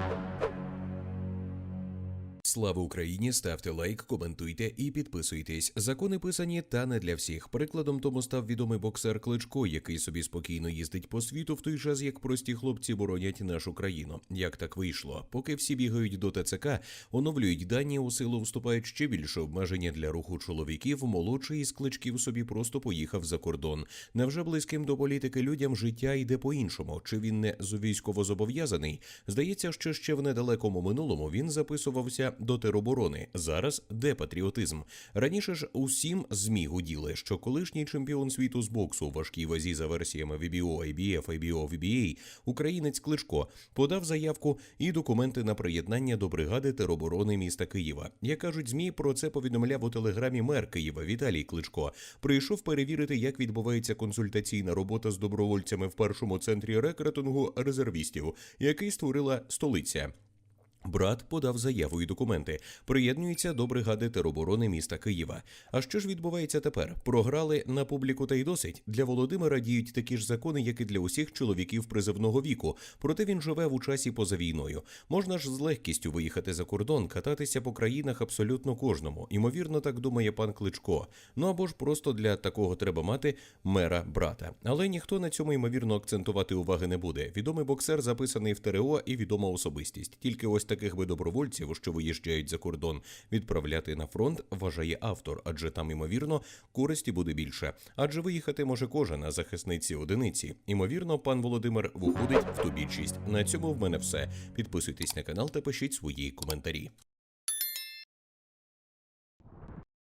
Thank you. Слава Україні! Ставте лайк, коментуйте і підписуйтесь. Закони писані та не для всіх. Прикладом тому став відомий боксер Кличко, який собі спокійно їздить по світу, в той час як прості хлопці боронять нашу країну. Як так вийшло? Поки всі бігають до ТЦК, оновлюють дані у силу вступають ще більше обмеження для руху чоловіків. Молодший із кличків собі просто поїхав за кордон. Невже близьким до політики людям життя йде по-іншому? Чи він не військовозобов'язаний? Здається, що ще в недалекому минулому він записувався до тероборони. Зараз де патріотизм? Раніше ж усім змі гуділи, що колишній чемпіон світу з боксу у важкій вазі за версіями VBO, IBF, IBO, VBA, українець Кличко подав заявку і документи на приєднання до бригади тероборони міста Києва. Як кажуть змі, про це повідомляв у телеграмі мер Києва Віталій Кличко. Прийшов перевірити, як відбувається консультаційна робота з добровольцями в першому центрі рекрутингу резервістів, який створила столиця. Брат подав заяву і документи, приєднується до бригади тероборони міста Києва. А що ж відбувається тепер? Програли на публіку та й досить. Для Володимира діють такі ж закони, як і для усіх чоловіків призивного віку. Проте він живе в часі поза війною. Можна ж з легкістю виїхати за кордон, кататися по країнах абсолютно кожному. Імовірно, так думає пан Кличко. Ну або ж просто для такого треба мати мера брата. Але ніхто на цьому ймовірно акцентувати уваги не буде. Відомий боксер записаний в ТРО і відома особистість. Тільки ось таких би добровольців, що виїжджають за кордон, відправляти на фронт, вважає автор, адже там, ймовірно, користі буде більше. Адже виїхати може кожен, а захисниці одиниці. Імовірно, пан Володимир виходить в ту більшість. На цьому в мене все. Підписуйтесь на канал та пишіть свої коментарі.